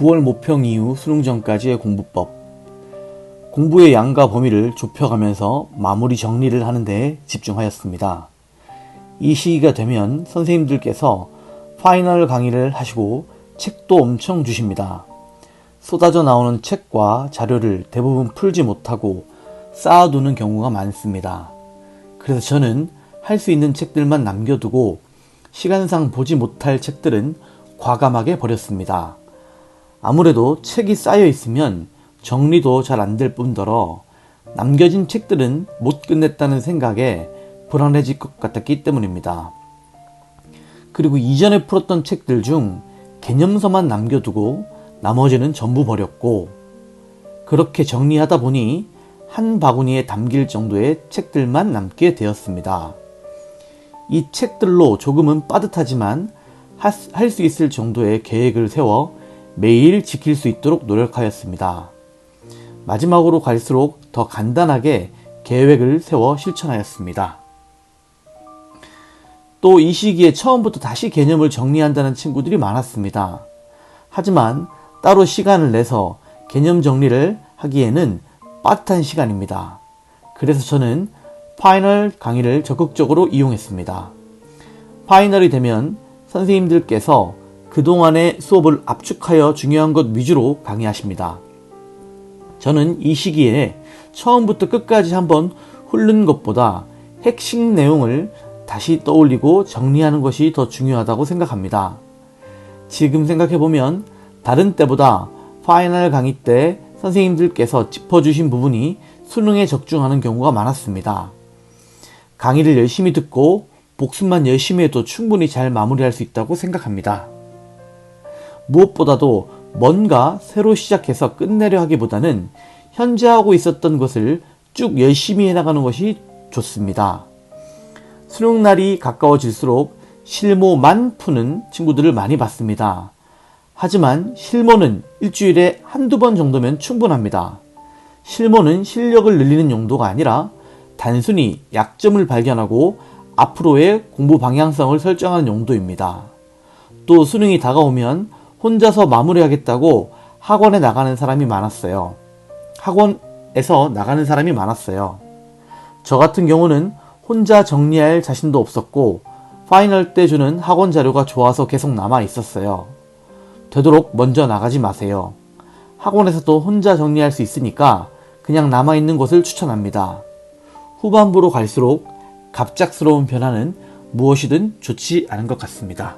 9월 모평 이후 수능 전까지의 공부법. 공부의 양과 범위를 좁혀가면서 마무리 정리를 하는 데 집중하였습니다. 이 시기가 되면 선생님들께서 파이널 강의를 하시고 책도 엄청 주십니다. 쏟아져 나오는 책과 자료를 대부분 풀지 못하고 쌓아두는 경우가 많습니다. 그래서 저는 할 수 있는 책들만 남겨두고 시간상 보지 못할 책들은 과감하게 버렸습니다. 아무래도 책이 쌓여 있으면 정리도 잘 안 될 뿐더러 남겨진 책들은 못 끝냈다는 생각에 불안해질 것 같았기 때문입니다. 그리고 이전에 풀었던 책들 중 개념서만 남겨두고 나머지는 전부 버렸고 그렇게 정리하다 보니 한 바구니에 담길 정도의 책들만 남게 되었습니다. 이 책들로 조금은 빠듯하지만 할 수 있을 정도의 계획을 세워 매일 지킬 수 있도록 노력하였습니다. 마지막으로 갈수록 더 간단하게 계획을 세워 실천하였습니다. 또 이 시기에 처음부터 다시 개념을 정리한다는 친구들이 많았습니다. 하지만 따로 시간을 내서 개념 정리를 하기에는 빠듯한 시간입니다. 그래서 저는 파이널 강의를 적극적으로 이용했습니다. 파이널이 되면 선생님들께서 그동안의 수업을 압축하여 중요한 것 위주로 강의하십니다. 저는 이 시기에 처음부터 끝까지 한번 훑는 것보다 핵심 내용을 다시 떠올리고 정리하는 것이 더 중요하다고 생각합니다. 지금 생각해보면 다른 때보다 파이널 강의 때 선생님들께서 짚어주신 부분이 수능에 적중하는 경우가 많았습니다. 강의를 열심히 듣고 복습만 열심히 해도 충분히 잘 마무리할 수 있다고 생각합니다. 무엇보다도 뭔가 새로 시작해서 끝내려 하기보다는 현재 하고 있었던 것을 쭉 열심히 해나가는 것이 좋습니다. 수능날이 가까워질수록 실모만 푸는 친구들을 많이 봤습니다. 하지만 실모는 일주일에 한두 번 정도면 충분합니다. 실모는 실력을 늘리는 용도가 아니라 단순히 약점을 발견하고 앞으로의 공부 방향성을 설정하는 용도입니다. 또 수능이 다가오면 혼자서 마무리하겠다고 학원에 나가는 사람이 많았어요. 학원에서 나가는 사람이 많았어요. 저 같은 경우는 혼자 정리할 자신도 없었고 파이널 때 주는 학원 자료가 좋아서 계속 남아 있었어요. 되도록 먼저 나가지 마세요. 학원에서도 혼자 정리할 수 있으니까 그냥 남아 있는 것을 추천합니다. 후반부로 갈수록 갑작스러운 변화는 무엇이든 좋지 않은 것 같습니다.